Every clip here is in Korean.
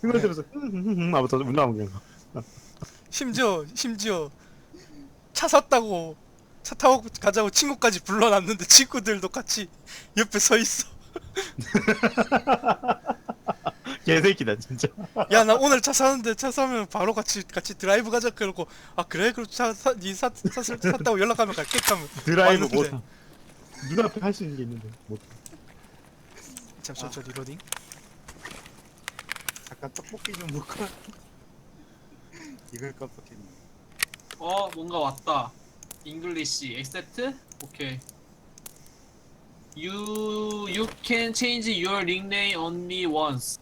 그걸 들어서 흠흠흠 하면서 문 나오는 거. 심지어 심지어 차 샀다고 차 타고 가자고 친구까지 불러놨는데 친구들도 같이 옆에 서 있어. 개새끼다 진짜. 야 나 오늘 차 사는데 차 사면 바로 같이 같이 드라이브 가자 그러고 아 그래 그럼 차니 샀 샀다고 연락하면 갈게 하면 드라이브 왔는데. 못. 눈앞에 할 수 있는 게 있는데 못. 잠시만 저 리로딩. 잠깐 떡볶이 좀 먹고 이걸 깜빡했네 어 뭔가 왔다. 잉글리시 accept? 오케이. You you can change your nickname only once.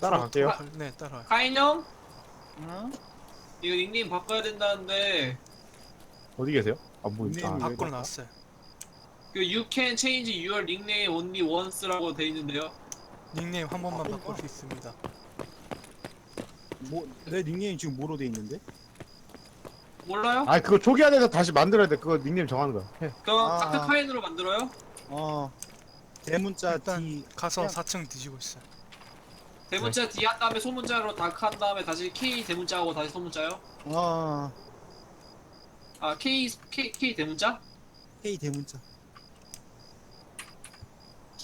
따라갈게요. 네 따라와요. 카인형? 이거 닉네임 바꿔야 된다는데 어디 계세요? 안 보인다. 닉네임 아, 왜 밖으로 바꿔? 나왔어요. 그 you can change your nickname only once라고 돼 있는데요. 닉네임 한 번만 아, 바꿀 수 있습니다. 뭐 내 닉네임 지금 뭐로 돼 있는데? 몰라요? 아 그거 초기 안에서 다시 만들어야 돼. 그거 닉네임 정하는 거야. 해. 그럼 아. 다크 카인으로 만들어요? 어 대문자 일단 D 가서 그냥- 4층 뒤지고 있어요. 대문자 D 한 다음에 소문자로 다크 한 다음에 다시 K 대문자하고 다시 소문자요? 어 아 K K K 대문자? K 대문자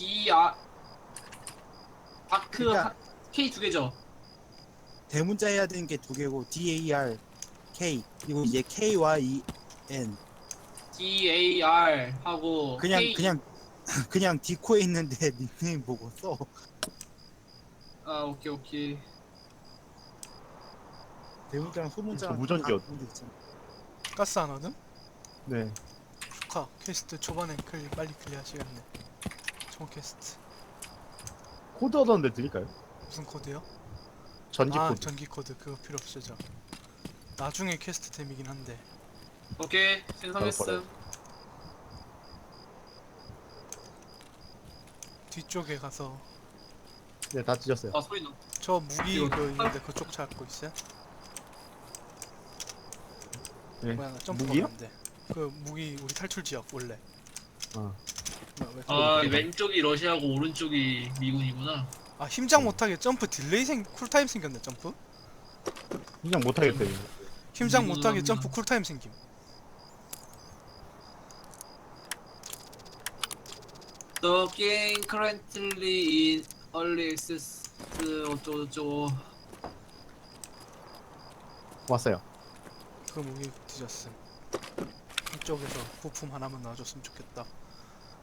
D 아 다크 그러니까- 하- K 두 개죠? 대문자 해야 되는 게 두 개고 D A R K 그리고 이제 K Y E N D A R 하고 그냥 K 그냥 그냥 디코에 있는데 닉네임 보고 써 아 오케이 오케이 대문자랑 소문자랑 저 무전기 다 어디- 그런 데 있잖아. 가스 하나는? 네. 축하. 퀘스트 초반에 클리 빨리 클리어하시겠네. 총 퀘스트. 코드 얻었는데 드릴까요? 무슨 코드요? 전기 아 코드. 전기 코드 그거 필요 없으죠. 나중에 퀘스트 템이긴 한데 오케이 어, 생성했음 뒤쪽에 가서 네, 다 찢었어요. 아 소리 나 저 무기 이거- 그 있는데 그쪽 찾고 있어요? 네. 뭐야 나 점프가 무기요? 안 돼. 그 무기 우리 탈출 지역 원래. 어. 아 그거- 왼쪽이 러시아고 오른쪽이 미군이구나 아 힘장 못하게 점프 딜레이 생 쿨타임 생겼네 점프? 그냥 못 하겠다 이거. 힘장 못하게 합니다. 점프 쿨타임 생김. The game currently in early access 어쩌고 저쩌고 왔어요. 그 무기 뒤졌음. 이쪽에서 부품 하나만 넣어줬으면 좋겠다.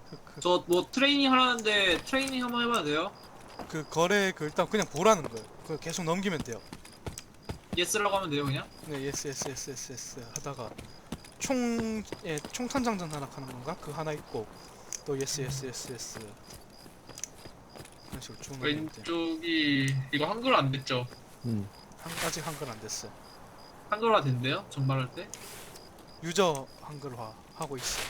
그, 그, 저뭐 트레이닝 하라는데 트레이닝 한번 해봐도 돼요? 그 거래 그 일단 그냥 보라는 거예요. 그 계속 넘기면 돼요. 예스라고 하면 돼요 그냥? 네, 예스 예스 예스 예스 예스 하다가 총 예, 총탄 장전 하나 하는 건가? 그 하나 있고 또 예스 예스 예스 예스 식으로 쭉 넘기면 돼. 왼쪽이 이거 한글 안 됐죠? 음. 한 아직 한글 안 됐어요. 한글화 된대요? 전말할 때? 유저 한글화 하고 있어.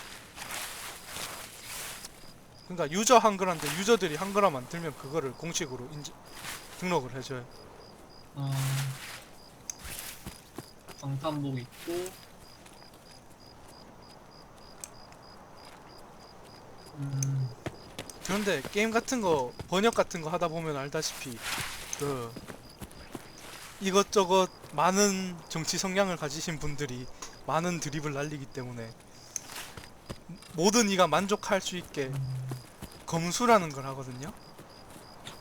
그러니까 유저 한글화인데 유저들이 한글화 만들면 그거를 공식으로 인지 등록을 해줘요. 어... 방탄복 있고. 음... 그런데 게임 같은 거 번역 같은 거 하다 보면 알다시피 그 이것저것 많은 정치 성향을 가지신 분들이 많은 드립을 날리기 때문에 모든 이가 만족할 수 있게 검수라는 걸 하거든요.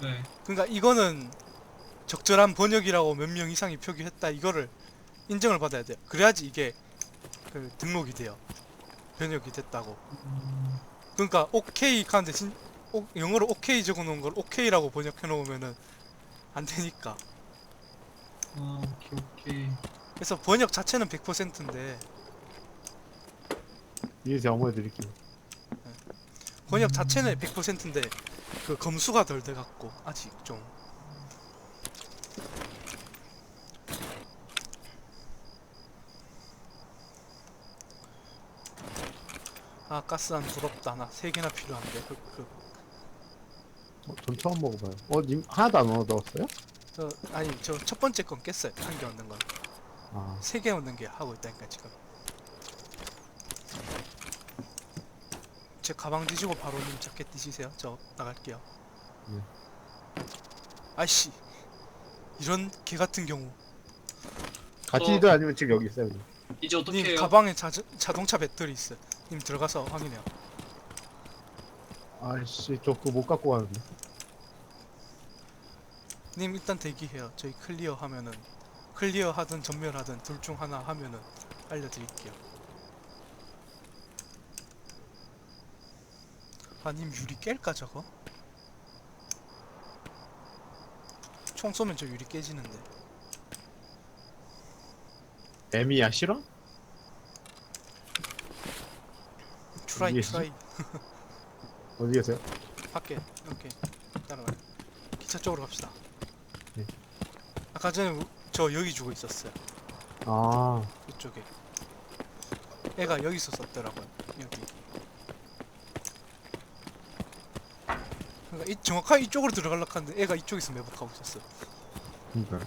네 그러니까 이거는 적절한 번역이라고 몇 명 이상이 표기했다 이거를 인정을 받아야 돼요. 그래야지 이게 그 등록이 돼요. 번역이 됐다고. 음... 그러니까 오케이 하는데 진, 오, 영어로 오케이 적어놓은 걸 오케이라고 번역해 놓으면은 안 되니까. 어, 오케이 오케이 그래서 번역 자체는 100%인데 이제 제가 어머니 드릴게요. 번역 자체는 100%인데 그 검수가 덜 돼갖고 아직 좀. 아 가스한 부럽다 나 세 개나 필요한데 그, 그, 어, 전 처음 먹어봐요. 어, 님 하나도 안 얻었어요? 저 아니 저 첫 번째 건 깼어요 한 개 얻는 아, 건세 개 얻는 게 하고 있다니까 지금 제 가방 뒤지고 바로 님 자켓 뒤지세요. 저 나갈게요. 네. 아이씨 이런 개 같은 경우 같이 어. 이들 아니면 지금 여기 있어요. 그냥. 이제 어떻게 님 해요? 가방에 자, 자동차 배터리 있어. 님 들어가서 확인해요. 아이씨 저 그거 못 갖고 가는데. 님 일단 대기해요. 저희 클리어 하면은 클리어 하든 전멸하든 둘 중 하나 하면은 알려드릴게요. 아님 유리 깰까 저거? 총 쏘면 저 유리 깨지는데. 애미야 싫어? 트라이 계시지? 트라이 어디 계세요? 밖에 이렇게 따라와요. 기차 쪽으로 갑시다. 네. 아까 전에 우- 저 여기 주고 있었어요. 아 이쪽에. 애가 여기서 썼더라고요. 여기. 그러니까 이 정확하게 이쪽으로 들어가려고 하는데 애가 이쪽에서 매복하고 있었어. 그니까.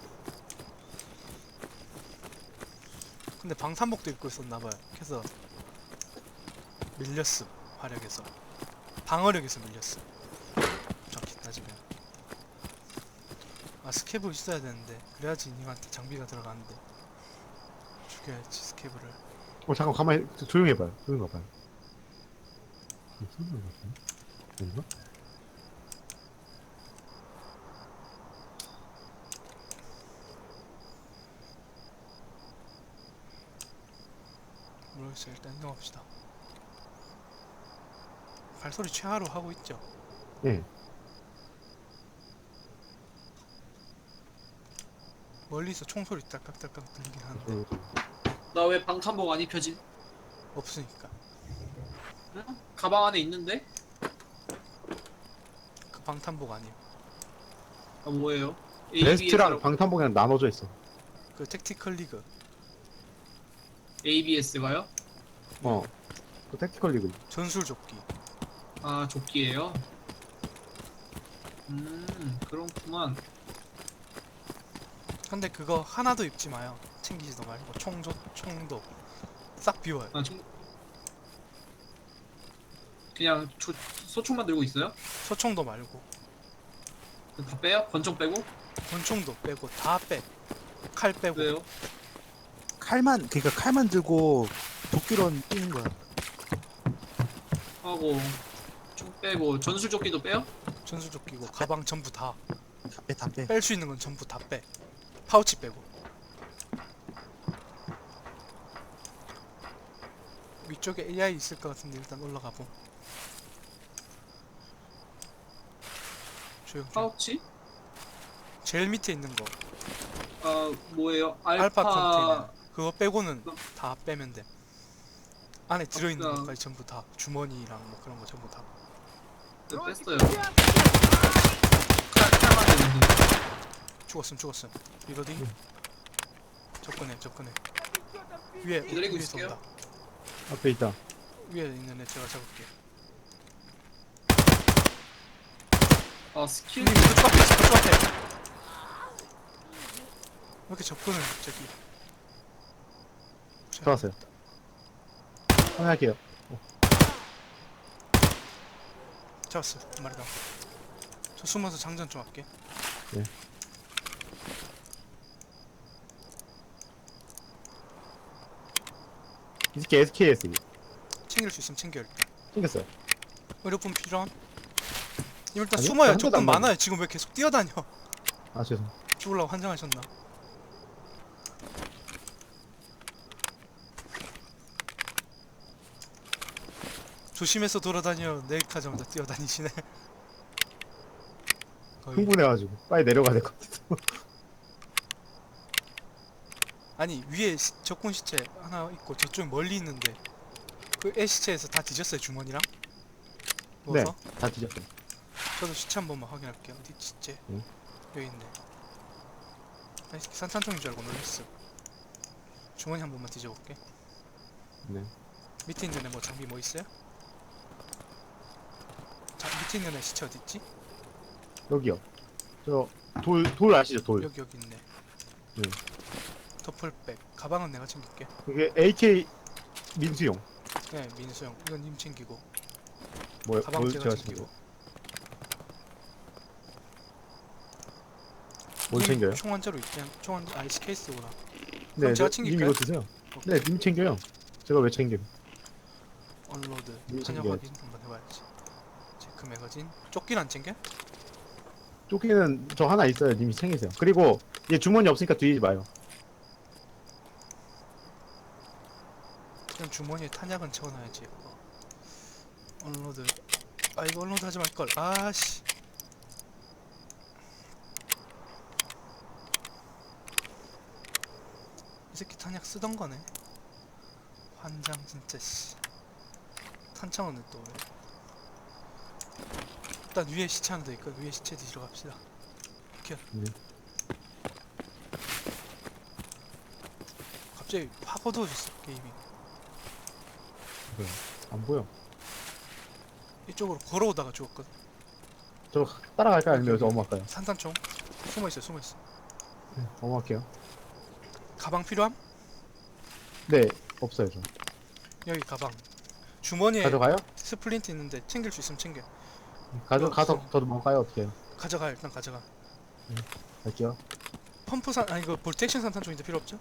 근데 방탄복도 입고 있었나봐요. 그래서 밀렸음 화력에서 방어력에서 밀렸음. 정확히 따지면. 아 스케브 있어야 되는데 그래야지 님한테 장비가 들어가는데 죽여야지 스케브를. 어 잠깐 가만히 조용히 해봐요. 조용히 해봐요. 무슨 소리 같은데? 뭔가? 이동합시다. 발소리 최하로 하고 있죠. 예. 멀리서 총소리 딸깍딸깍 들리긴 하는데 어, 나왜 방탄복 안 입혀짐? 없으니까 응? 가방 안에 있는데? 그 방탄복 아니에요. 아 뭐예요? 베스트랑 방탄복이랑 나눠져 있어. 그 택티컬 리그 ABS가요? 어. 그 택티컬 리그. 전술 조끼. 아 조끼예요? 음 그렇구만 근데 그거 하나도 입지 마요. 챙기지도 말고 총조 총도 싹 비워요. 아, 좀... 그냥 조... 소총만 들고 있어요? 소총도 말고 다 빼요? 권총 빼고? 권총도 빼고 다 빼. 칼 빼고 왜요? 칼만 그러니까 칼만 들고 도끼론 뛰는 거야. 하고 총 빼고 전술 조끼도 빼요? 전술 조끼고 가방 전부 다뺄다 빼, 다 빼. 수 있는 건 전부 다 빼. 파우치 빼고. 위쪽에 AI 있을 것 같은데 일단 올라가 봄. 조용 좀. 파우치? 제일 밑에 있는 거 아 뭐예요? 알파, 알파, 컨테이너 그거 빼고는 어. 다 빼면 돼. 안에 들어있는 아, 것까지 전부 다 주머니랑 뭐 그런 거 전부 다. 네, 뺐어요 칼, 칼만 있는데 죽었음 죽었음. 리로딩. 접근해 접근해. 위에 기다리고 위에서 있을게요. 온다. 앞에 있다. 위에 있는 애 제가 잡을게. 아 스킬 형님 그쪽 앞에 있어 그쪽 앞에. 왜 이렇게 접근을 저기. 들어왔어요. 확인할게요. 잡았어 한 마리 더. 저 숨어서 장전 좀 할게. 이 새끼 SKS. 챙길 수 있으면 챙겨 일단. 생겼어요. 의료품 필요함? 일단 아니요, 숨어요. 한 조금. 많아요. 지금 왜 계속 뛰어다녀? 아 죄송. 죽으려고 환장하셨나? 조심해서 돌아다녀. 내일하자마자 뛰어다니시네. 거의. 흥분해가지고 빨리 내려가야 될 것 같아. 아니 위에 시- 적군 시체 하나 있고 저쪽 멀리 있는데 그 애 시체에서 다 뒤졌어요 주머니랑? 네. 누워서? 다 뒤졌어요. 저도 시체 한 번만 확인할게요. 어디 시체? 응? 여기 있네. 아니 산탄총인 줄 알고 놀랐어. 주머니 한 번만 뒤져볼게. 네. 밑에 있는 애뭐 장비 뭐 있어요? 있는 애 시체 어디 있지? 여기요. 저 돌 돌 아시죠 돌. 여기 여기 있네. 네. 더플백. 가방은 내가 챙길게. 이게 AK 민수용. 네 민수 형 이건 님 챙기고. 뭐, 가방 뭐 제가 제가 챙기고. 챙겨 뭘 챙겨요? 총원자로 있긴 총원 아이스 케이스구나. 네, 제가 네, 님 챙길까요? 이거 드세요 네, 님 챙겨요 제가 왜 챙겨 언로드 탄약 챙겨야지. 확인 한번 해봐야지. 체크 매거진. 조끼는 안 챙겨? 조끼는 저 하나 있어요 님이 챙기세요 그리고 얘 주머니 없으니까 뒤지지 마요 그냥 주머니에 탄약은 채워놔야지. 어. 언로드. 아 이거 언로드 하지 말 걸. 아씨. 이 새끼 탄약 쓰던 거네. 환장 진짜 씨. 탄창은 또 왜? 일단 위에 시체 하나 더 있고 위에 시체 뒤로 갑시다. 이렇게. 네. 갑자기 확 어두워졌어 게임이. 안 보여 이쪽으로 걸어오다가 죽었거든. 저 따라갈까요 아니면 여기서 엄할까요 산탄총. 숨어 있어, 숨어 있어. 네, 엄할게요 가방 필요함? 네 없어요 저 여기 가방. 주머니에 가져가요? 스플린트 있는데 챙길 수 있으면 챙겨. 가져 어, 가서 없어. 저도 먹을까요 어떻게 해요 가져가 일단 가져가. 갈게요 펌프 산 아니 그 볼텍션 산탄총인데 필요 없죠?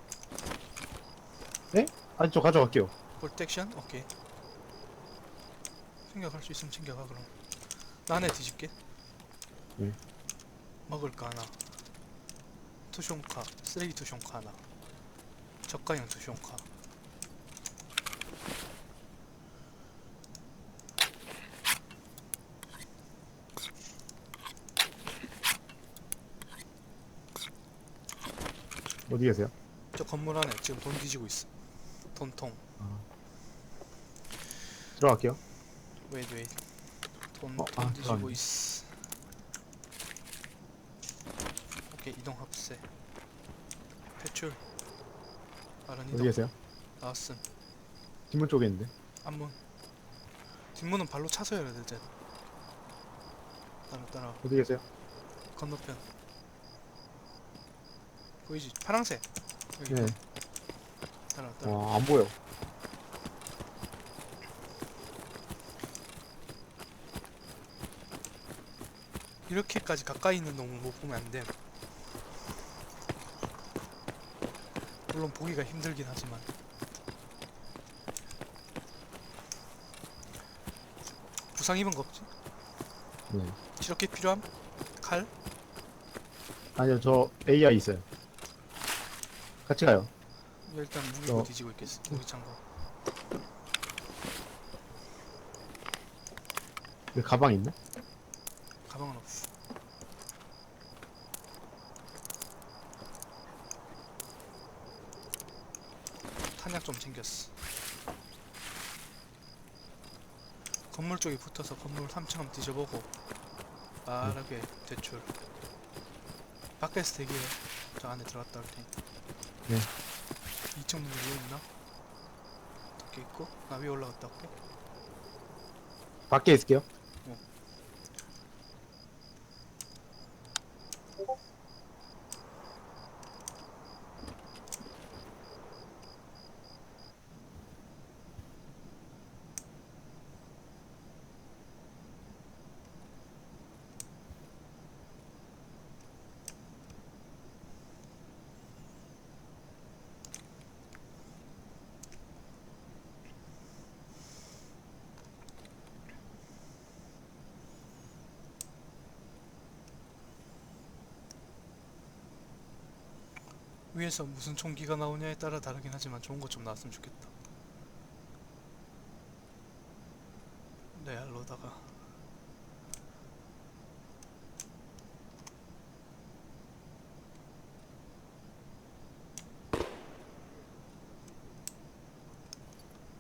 아니 저 가져갈게요 볼텍션 오케이. 챙겨갈 수 있으면 챙겨가 그럼. 나 안에 뒤집게. 네. 먹을 거 하나. 투숑카 쓰레기 투숑카 하나. 저가형 투숑카. 어디 계세요? 저 건물 안에 지금 돈 뒤지고 있어. 돈통. 들어갈게요 웨이트 웨이트. 돈, 어, 돈 아, 뒤지고. 있어. 오케이 이동 합세. 배출. 빠른 어디 이동. 계세요? 나왔음. 뒷문 쪽에 있는데 앞문. 뒷문은 발로 차서 열어야 되잖아. 따라 따라. 어디 계세요? 건너편. 파랑색. 여기 네. 따라 따라. 와, 안 보여. 이렇게까지 가까이 있는 놈을 못 보면 안 돼. 물론 보기가 힘들긴 하지만. 부상 입은 거 없지? 네. 이렇게 필요함? 칼? 아니요, 저 AI 있어요. 같이 가요. 일단 무기고 어. 뒤지고 있겠어. 무기 창고. 여기 가방 있나? 가방은 없어. 탄약 좀 챙겼어. 건물 쪽에 붙어서 건물 3층 한번 뒤져보고 빠르게 대출. 밖에서 대기해. 저 안에 들어갔다 올 테니. 네. 2층 문이 위에 있나? 밖에 있고 나 위에 올라갔다 올게. 밖에 있을게요. 위에서 무슨 총기가 나오냐에 따라 다르긴 하지만 좋은 것 좀 나왔으면 좋겠다. 레알로다가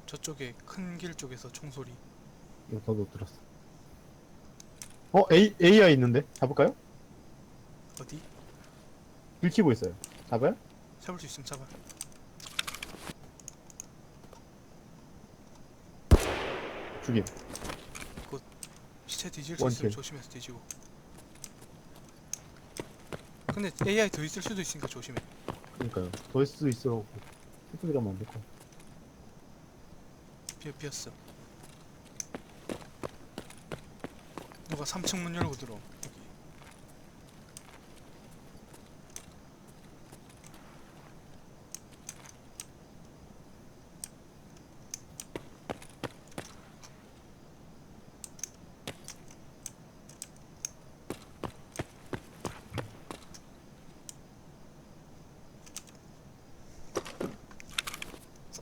저쪽에 큰 길 쪽에서 총소리 이거 저도 들었어. 어, A, AI 있는데? 잡을까요? 어디? 들키고 있어요. 잡아요? 잡을 수 있으면 잡아. 죽임. 시체 뒤질 수 있으면. 조심해서 뒤지고. 근데 AI 더 있을 수도 있으니까 조심해. 그러니까요. 더 있을 수 있어. 소리 가면 안될 거. 비어 비었어. 누가 3층 문 열고 들어 여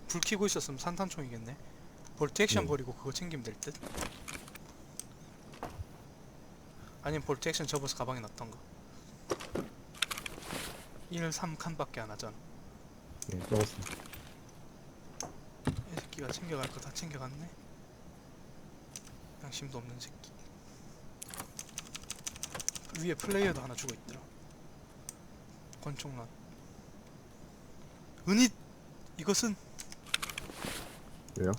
불 켜고 있었으면 산탄총이겠네 볼트 액션 네. 버리고 그거 챙기면 될 듯? 아니면 볼트 액션 접어서 가방에 놨던가 1, 3칸밖에 안 하잖아 네, 적었습니다. 이 새끼가 챙겨갈 거 다 챙겨갔네 양심도 없는 새끼 위에 플레이어도 하나 죽어있더라 권총란 은잇! 이것은 왜요?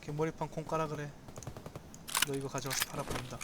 개머리판 콩 까라 그래 너 이거 가져가서 팔아 버린다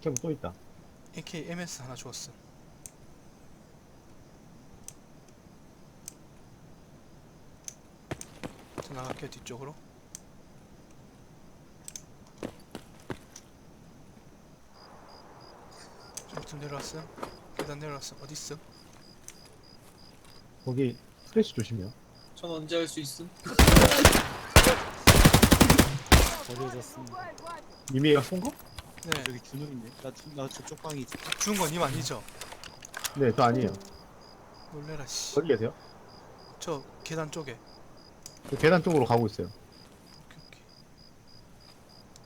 캠 또 있다. AK MS 하나 주었음 저 나갈게요 뒤쪽으로 저부터 내려왔어요 계단 내려왔어 어딨어? 거기 프레시 조심해요. 전 언제 할 수 있음? 버려졌습니다. 미미가 쏜 거? 네 저기 준호있네. 나, 주- 나 저쪽 방에 있어. 주운 건님 아니죠? 네, 저 아니에요. 놀래라 씨. 어디 계세요? 저 계단 쪽에 저 계단 쪽으로 가고 있어요. 오케이 오케이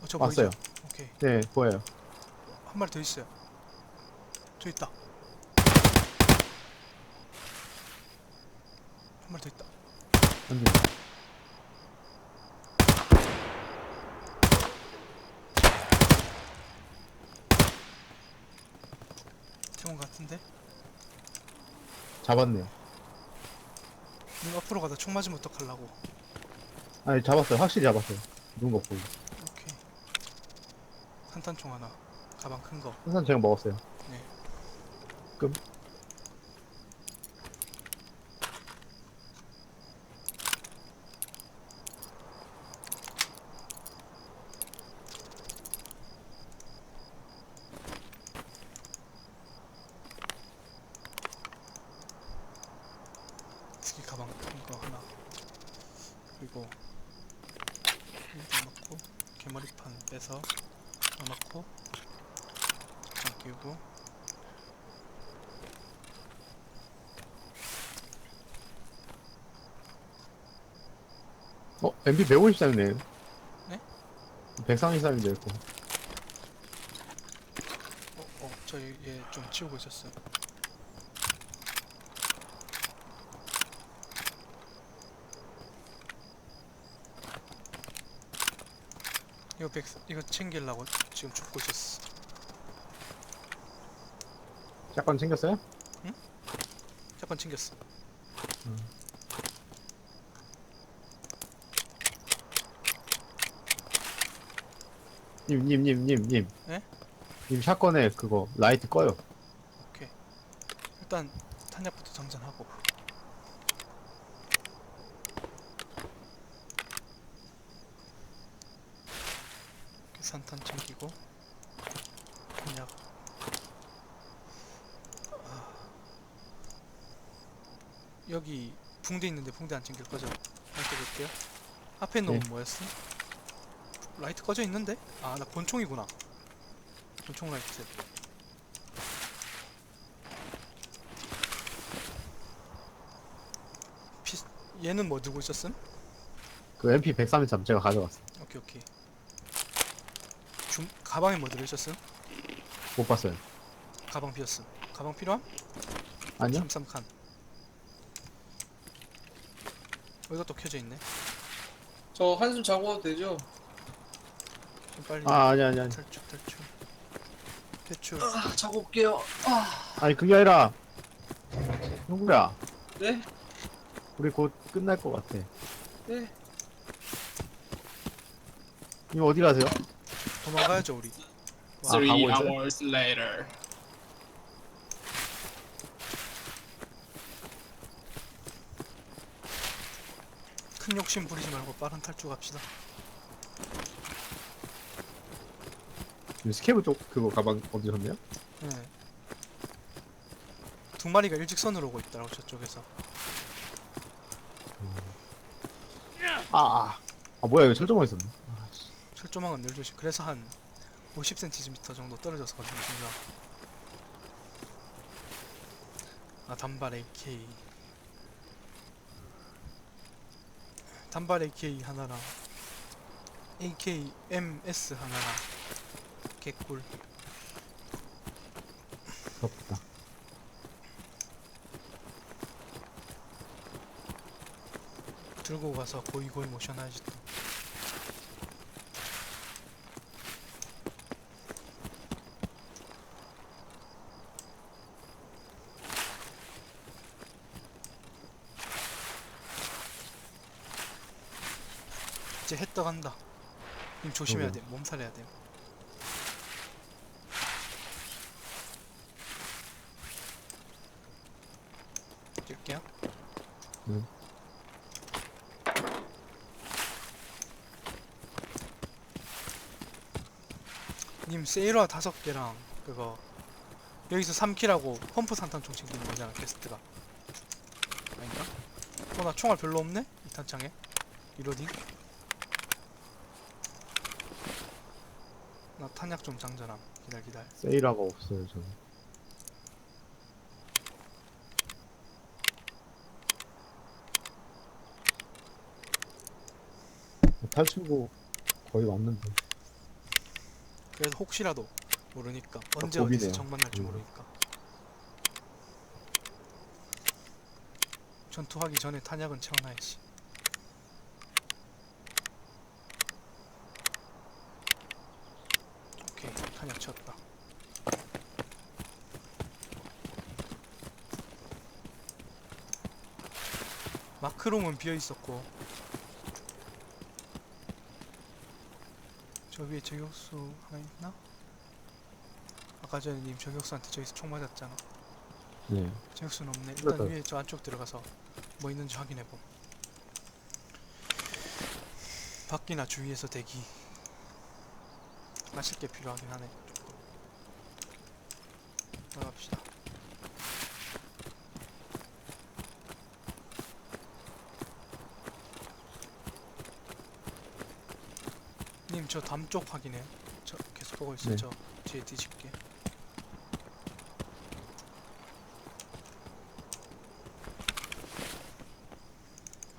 어 저 왔어요. 보이죠? 오케이 네, 보여요. 한 마리 더 있어요 저 있다 한 마리 더 있다 안돼. 태원 같은데? 잡았네요. 님 앞으로 가다 총 맞으면 어떡하려고 아니, 잡았어요. 확실히 잡았어요. 눈거 보고. 오케이 산탄총 하나 가방 큰 거 항상 제가 먹었어요. 네. 끔. 여기 가방 큰 거 하나 그리고 여기다 넣고 개머리판 빼서 넣어놓고 잠깐 끼우고 어, MP 153이네. 네? 133인데, 이거. 어, 어, 저얘좀 치우고 있었어요. 이거 백 이거 챙기려고 지금 줍고 있었어. 샷건 챙겼어요? 잠깐 챙겼어. 님, 님, 님, 님, 님. 네? 님 샷건에 그거 라이트 꺼요. 일단 탄약부터 장전하고. 산탄 챙기고 탄약. 아. 여기 붕대 있는데 붕대 안 챙길 거죠? 라이트 볼게요. 앞에 놓은 네. 뭐였어? 라이트 꺼져 있는데? 아 나 권총이구나. 권총 라이트. 피 얘는 뭐 들고 있었음? 그 MP 133 제가 가져갔어. 오케이 오케이 중 가방에 뭐 들어있었음? 못 봤어요. 가방 비었음 가방 필요함? 아니요? 33칸 여기가 또 켜져 있네 저 한숨 자고 와도 되죠? 좀 빨리 아 아니 아니 아니. 탈출 탈출 탈출 아, 자고 올게요. 아, 아니 그게 아니라 형구야 네? 우리 곧 끝날 것 같아. 네. 님 어디 가세요? 도망가야죠 우리 와, 가고 Three 있어요? hours later. 큰 욕심 부리지 말고 빠른 탈출 갑시다 스케브 쪽 그거 가방 어디 셨네요 네. 두 마리가 일직선으로 오고 있더라고 저쪽에서 아, 아. 아 뭐야 이거 철조망 있었네. 아, 씨. 철조망은 늘 조심 그래서 한 50cm 정도 떨어져서 중이야 아 단발 AK 단발 AK 하나랑 AK MS 하나랑 개꿀. 덥다. 들고 가서 고이고이 모션 하지 또. 이제 해 떠간다. 님 조심해야 돼. 몸살해야 돼. 뛸게요 응. 님 세일화 다섯 개랑 그거 여기서 3킬하고 펌프 산탄총 챙기는 거잖아 게스트가 아닌가? 어나 총알 별로 없네? 이 탄창에 리로딩 나 탄약 좀 장전함 기다려 기다려 세일화가 없어요 저는. 탈출구 거의 왔는데. 그래서 혹시라도 모르니까 언제 고비네요. 어디서 정 만날지 음. 모르니까 전투하기 전에 탄약은 채워놔야지 오케이 탄약 채웠다 마크롬은 비어있었고 저 위에 저격수 하나 있나? 아까 전에 님 저격수한테 저기서 총 맞았잖아 네. 저격수는 없네 일단 맞다. 위에 저 안쪽 들어가서 뭐 있는지 확인해봄 밖이나 주위에서 대기 마실 게 필요하긴 하네 나갑시다 님 저 담 쪽 확인해요 저 계속 보고 있어요 네. 저 뒤에 뒤집게.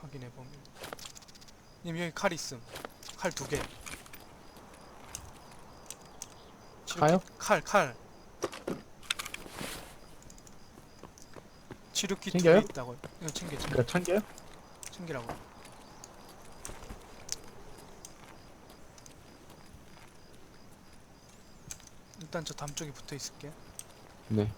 확인해 보면 님 여기 칼 있음. 칼 두 개. 가요? 칼 칼. 치료키 두개 챙겨요? 있다고 이거 챙겨 챙겨 그러니까 참겨요? 챙기라고 일단 저 담 쪽에 붙어 있을게 네.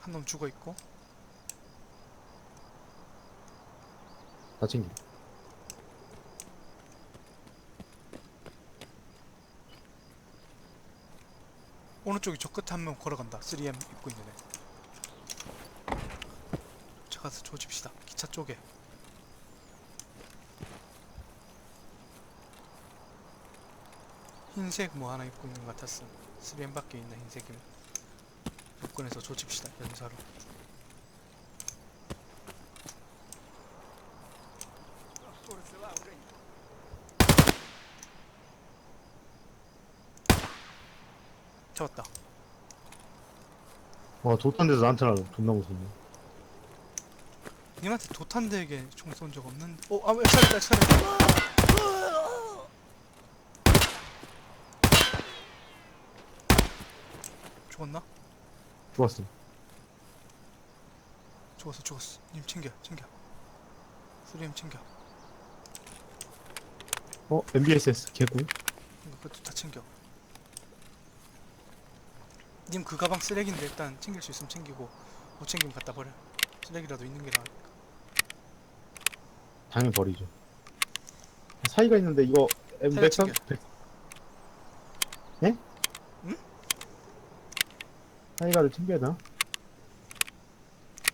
한 놈 죽어 있고. 다 챙겨. 오른쪽에 저 끝에 한 명 걸어간다. 3M 입고 있는 애. 쫓아가서 조집시다. 기차 쪽에 흰색 뭐 하나 입고 있는 것 같았음 3M 밖에 있는 흰색이면 접근해서 조집시다 연사로. 잡았다. 와 도탄 데서 나한테 나 존나 무섭네 님한테 도탄대에게 총 쏜 적 없는데. 어? 아 차례다 차례 죽었나? 죽었어 죽었어 죽었어 님 챙겨 챙겨 수리님 챙겨 어? MBSS 이거 그것도 다 챙겨 님 그 가방 쓰레기인데 일단 챙길 수 있으면 챙기고 못 챙기면 갖다 버려 쓰레기라도 있는 게 나아 당연히 버리죠 사이가 있는데 이거 M 사이가 103? 챙겨. 100... 네? 응? 사이가를 챙겨야 되나?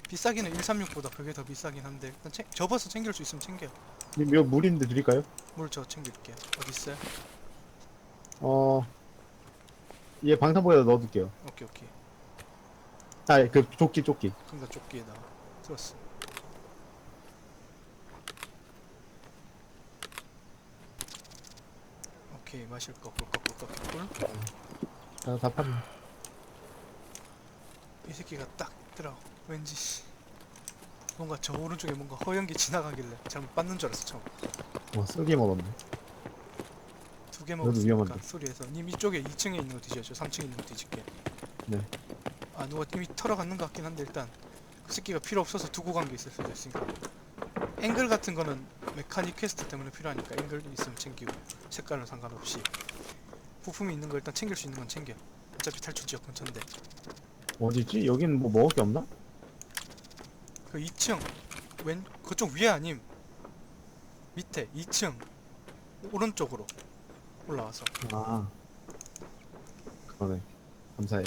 비싸기는 136보다 그게 더 비싸긴 한데 일단 챙, 접어서 챙길 수 있으면 챙겨 님 이거 물인데 드릴까요? 물 저 챙길게요 어디 있어요? 어... 얘 방탄복에다 넣어둘게요 오케이 오케이 아 그 조끼 조끼 그러니까 조끼에다가 들었어 오케이 마실 거 꿀꺽꿀꺽 꿀. 다, 다 팔네 이 새끼가 딱 있더라 왠지 씨. 뭔가 저 오른쪽에 뭔가 허연기 지나가길래 잘못 봤는 줄 알았어 처음. 와 쓰게 먹었네. 두 개 먹었으니까 위험한데. 소리에서. 님 이쪽에 2층에 있는 거 뒤져줘 3층에 있는 거 뒤질게. 네. 아 누가 이미 털어갔는 것 같긴 한데 일단 그 새끼가 필요 없어서 두고 간 게 있을 수도 있으니까. 앵글 같은 거는 메카닉 퀘스트 때문에 필요하니까 앵글 있으면 챙기고 색깔은 상관없이. 부품이 있는 거 일단 챙길 수 있는 건 챙겨. 어차피 탈출 지역 근처인데 어디지? 여기는 뭐 먹을 게 없나? 그 2층. 왼 그쪽 위에 아님? 밑에 2층. 오른쪽으로 올라와서. 아. 그러네. 감사해요.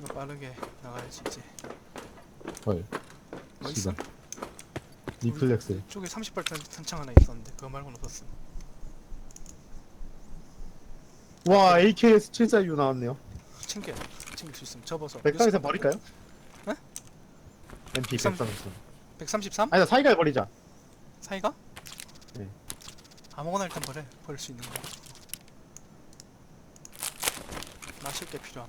이거 빠르게 나가야지 이제. 헐. 뭐 있어? 씨발 리플렉스. 쪽에 30발 탄, 탄창 하나 있었는데 그거 말고는 없었어 와 AKS 746 나왔네요 챙겨 챙길 수 있으면 접어서 백상에서 버릴까요? 네? MP 130. 133 133? 아니다 사이가 버리자 사이가? 네. 아무거나 일단 버려 버릴 수 있는 거 마실 게 필요함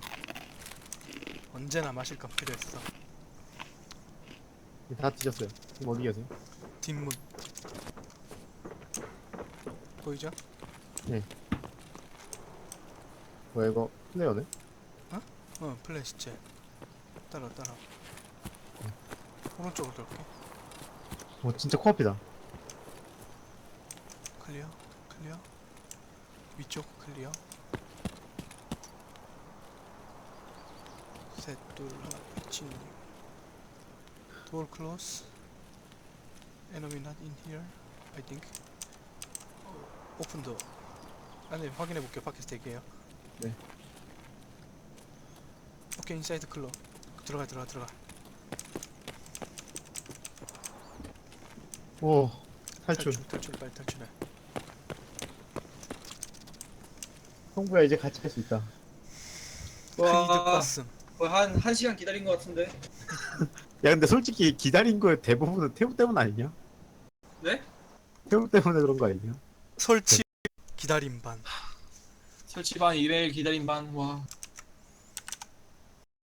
언제나 마실 건 필요했어 다 뒤졌어요 지금 어디 계세요? 뒷문 보이죠? 뭐야 이거 플레이어네? 어? 플래시체. 따라 따라. 오른쪽으로 돌게 어 진짜 코앞이다. 클리어? 클리어? 위쪽 클리어? 셋둘 하나 미친 door close. Enemy not in here I think. 오픈 door. 안에 확인해 볼게요. 밖에서 대기해요 네. 오케이 인사이드 클로 들어가 들어가 들어가 오 탈출 탈출 탈출 빨리 탈출해 형부야 이제 같이 할 수 있다 큰 이득 봤음 한, 한 시간 기다린 것 같은데 야 근데 솔직히 기다린 거 대부분은 태우 때문 아니냐? 네? 태우 때문에 그런 거 아니냐? 설치 기다림 반 설치 반 200일 기다린 반와